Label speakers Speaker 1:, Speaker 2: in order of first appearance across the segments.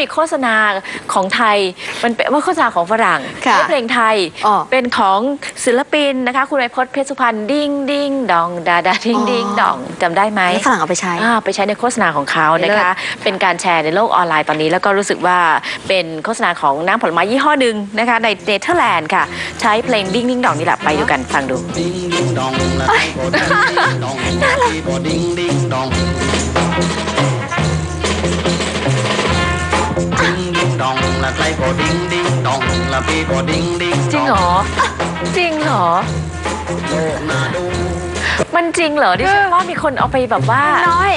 Speaker 1: มีโฆษณาของไทย มันเป็นว่าโฆษณาของฝรั่ง
Speaker 2: ค่ะ
Speaker 1: ไม่เพลงไทย
Speaker 2: อ๋อ
Speaker 1: เป็นของศิลปินนะคะ คุณไอพจน์เพชรสุพรรณดิ้งดิ้งดองดาดาดิ้งดิ้งดองจำได้ไหม
Speaker 2: แล้วฝรั่งเอาไปใช้
Speaker 1: อ่าไปใช้ในโฆษณาของเขานะคะ เป็นการแชร์ในโลกออนไลน์ตอนนี้ แล้วก็รู้สึกว่าเป็นโฆษณาของน้ำผลไม้ยี่ห้อหนึ่งนะคะ ในเนเธอร์แลนด์ค่ะ ใช้เพลงดิ้งดิ้งดองนี่แหละไปดูกันฟังดู
Speaker 3: Ding ding dong, là tay của ding ding dong, là tay của ding ding dong. Ding ding dong, là tay của ding ding dong, là tay của ding ding
Speaker 1: จริงเหร
Speaker 3: dong.
Speaker 1: อจริงเหรอ
Speaker 3: Mà đu
Speaker 1: มันจริงเหรอดิฉันว่ามีคนเอาไปแบบว่า
Speaker 2: น้อย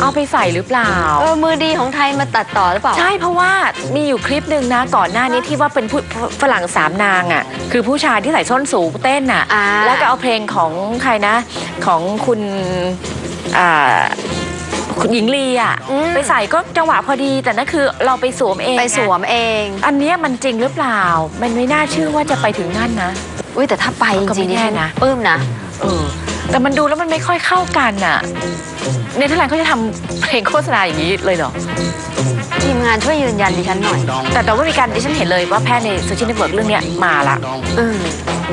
Speaker 1: เอาไปใส่หรือเปล่า
Speaker 2: เออมือดีของไทยมาตัดต่อหรือเปล่า
Speaker 1: ใช่เพราะว่ามีอยู่คลิปหนึ่งนะก่อนหน้านี้ที่ว่าเป็นผู้ฝรั่งสามนางอะ คือผู้ชายที่ใส่ส้นสูงเต้นอะ
Speaker 2: อ่า
Speaker 1: แล้วก็เอาเพลงของใครนะ ของคุณอ่า คุณหญิงลีอะ
Speaker 2: อืม
Speaker 1: ไปใส่ก็จังหวะพอดี แต่นั่นคือเราไปสวมเอง
Speaker 2: ไปสวมเอง
Speaker 1: อันเนี้ยมันจริงหรือเปล่า มันไม่น่าเชื่อว่าจะไปถึงนั่นนะ
Speaker 2: อุ้ยแต่ถ้าไปจ
Speaker 1: ก็ไม่
Speaker 2: ริงๆดิ
Speaker 1: แน่
Speaker 2: ฉัน
Speaker 1: นะ
Speaker 2: ปลื้มนะ
Speaker 1: เออ แต่มันดูแล้วมันไม่ค่อยเข้ากันอะเนเธอร์แลนด์เขาจะทำเพลงโฆษณาอย่างนี้เลยเหรอ
Speaker 2: ทีมงานช่วยยืนยันดิฉันหน่อย
Speaker 3: dong,
Speaker 1: แต่แต่ว่ามีการดิฉันเห็นเลยว่าแพทย์ในโซเชียลเน็ตเวิร์กเรื่องเนี้ยมาละ
Speaker 3: dong.
Speaker 2: อืม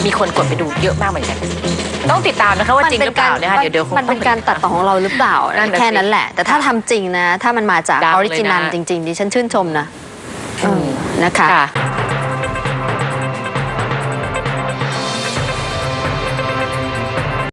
Speaker 1: มีคนกดไปดูเยอะมากเหมือนกัน ต้องติดตามนะคะว่าจริงหรือเปล่านะคะเดี๋ยวเดี๋ยวคง
Speaker 2: มันเป็นการตัดต่อของเราหรือเปล่า
Speaker 1: นั่นน่ะสิ
Speaker 2: แค่นั้นแหละ แต่ถ้าทำจริงนะ ถ้ามันมาจาก
Speaker 1: ดัง
Speaker 2: อ
Speaker 1: เลยนะ
Speaker 2: อริจินัลจริง ๆ ดิฉันชื่นชมนะ
Speaker 1: อืม
Speaker 2: นะคะ
Speaker 1: ค่ะ